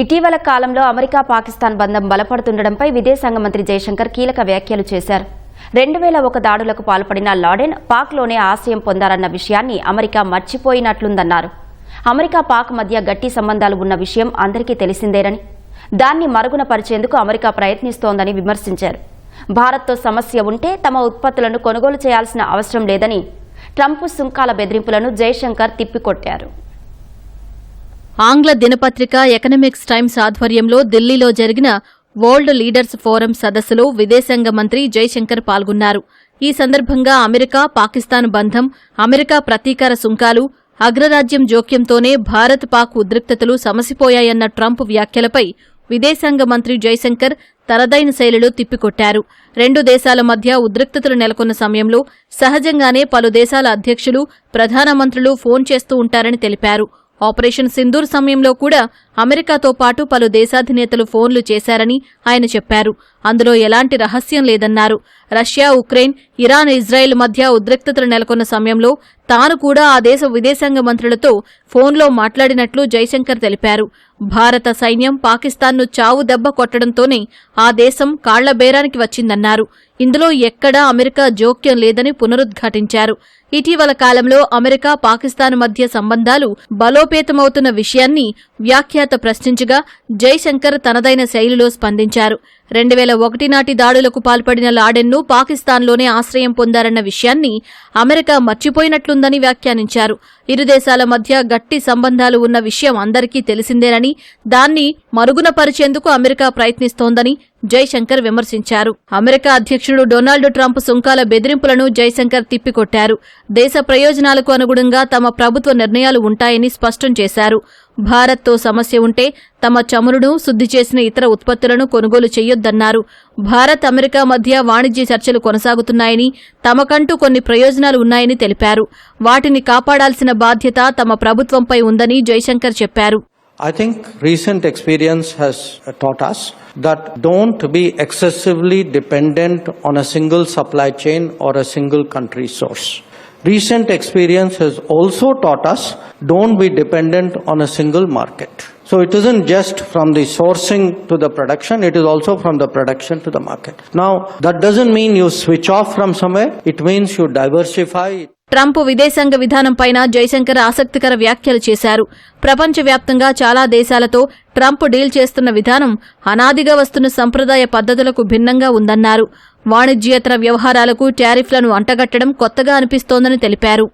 ఇటీవల కాలంలో అమెరికా పాకిస్తాన్ బంధం బలపడుతుండటంపై విదేశాంగ మంత్రి జయశంకర్ కీలక వ్యాఖ్యలు చేశారు. రెండు వేల ఒక దాడులకు పాల్పడిన లాడెన్ పాక్లోనే ఆశయం పొందారన్న విషయాన్ని అమెరికా మర్చిపోయినట్లుందన్నారు. అమెరికా పాక్ మధ్య గట్టి సంబంధాలు ఉన్న విషయం అందరికీ తెలిసిందేనని దాన్ని మరుగున పరిచేందుకు అమెరికా ప్రయత్నిస్తోందని విమర్శించారు. భారత్తో సమస్య ఉంటే తమ ఉత్పత్తులను కొనుగోలు చేయాల్సిన అవసరం లేదని ట్రంప్ సుంకాల బెదిరింపులను జయశంకర్ తిప్పికొట్టారు. ఆంగ్ల దినపత్రిక ఎకనమిక్స్ టైమ్స్ ఆధ్వర్యంలో ఢిల్లీలో జరిగిన వరల్డ్ లీడర్స్ ఫోరం సదస్సులో విదేశాంగ మంత్రి జైశంకర్ పాల్గొన్నారు. ఈ సందర్భంగా అమెరికా పాకిస్తాన్ బంధం అమెరికా ప్రతీకార సుంకాలు అగ్రరాజ్యం జోక్యంతోనే భారత్ పాక్ ఉద్రిక్తతలు సమసిపోయాయన్న ట్రంప్ వ్యాఖ్యలపై విదేశాంగ మంత్రి జైశంకర్ తనదైన శైలిలో తిప్పికొట్టారు. రెండు దేశాల మధ్య ఉద్రిక్తతలు నెలకొన్న సమయంలో సహజంగానే పలు దేశాల అధ్యక్షులు ప్రధానమంత్రులు ఫోన్ చేస్తూ ఉంటారని తెలిపారు. ఆపరేషన్ సింధూర్ సమయంలో కూడా అమెరికాతో పాటు పలు దేశాధినేతలు ఫోన్లు చేశారని ఆయన చెప్పారు. అందులో ఎలాంటి రహస్యం లేదన్నారు. రష్యా ఉక్రెయిన్ ఇరాన్ ఇజ్రాయెల్ మధ్య ఉద్రిక్తతలు నెలకొన్న సమయంలో తాను కూడా ఆ దేశ విదేశాంగ మంత్రులతో ఫోన్లో మాట్లాడినట్లు జైశంకర్ తెలిపారు. భారత సైన్యం పాకిస్తాన్ను చావు దెబ్బ కొట్టడంతోనే ఆ దేశం కాళ్ళబేరానికి వచ్చిందన్నారు. ఇందులో ఎక్కడా అమెరికా జోక్యం లేదని పునరుద్ఘాటించారు. ఇటీవల కాలంలో అమెరికా పాకిస్తాన్ మధ్య సంబంధాలు బలోపేతమవుతున్న విషయాన్ని వ్యాఖ్యాత ప్రశ్నించగా జైశంకర్ తనదైన శైలిలో స్పందించారు. రెండు వేల ఒకటి నాటి దాడులకు పాల్పడిన లాడెన్ను పాకిస్తాన్లోనే ఆశ్రయం పొందారన్న విషయాన్ని అమెరికా మర్చిపోయినట్లుందని వ్యాఖ్యానించారు. ఇరు దేశాల మధ్య గట్టి సంబంధాలు ఉన్న విషయం అందరికీ తెలిసిందేనని దాన్ని మరుగున పరిచేందుకు అమెరికా ప్రయత్నిస్తోందని జైశంకర్ విమర్శించారు. అమెరికా అధ్యక్షుడు డొనాల్డ్ ట్రంప్ సుంకాల బెదిరింపులను జైశంకర్ తిప్పికొట్టారు. దేశ ప్రయోజనాలకు అనుగుణంగా తమ ప్రభుత్వ నిర్ణయాలు ఉంటాయని స్పష్టం చేశారు. భారత్తో సమస్య ఉంటే తమ చమురును శుద్ధి చేసిన ఇతర ఉత్పత్తులను కొనుగోలు చేయొద్దన్నారు. భారత్ అమెరికా మధ్య వాణిజ్య చర్చలు కొనసాగుతున్నాయని తమకంటూ కొన్ని ప్రయోజనాలు ఉన్నాయని తెలిపారు. వాటిని కాపాడాల్సిన బాధ్యత తమ ప్రభుత్వంపై ఉందని జైశంకర్ చెప్పారు. I think recent experience has taught us that don't be excessively dependent on a single supply chain or a single country source. Recent experience has also taught us don't be dependent on a single market. So it isn't just from the sourcing to the production, it is also from the production to the market. Now, that doesn't mean you switch off from somewhere, it means you diversify. Trump విదేశాంగ విధానంపైన జైశంకర్ ఆసక్తికర వ్యాఖ్యలు చేశారు. ప్రపంచవ్యాప్తంగా చాలా దేశాలతో Trump deal చేస్తున్న విధానం అనాదిగా వస్తున్న సంప్రదాయ పద్ధతులకు భిన్నంగా ఉందన్నారు. వాణిజ్యేతర వ్యవహారాలకు టారిఫ్లను అంటగట్టడం కొత్తగా అనిపిస్తోందని తెలిపారు.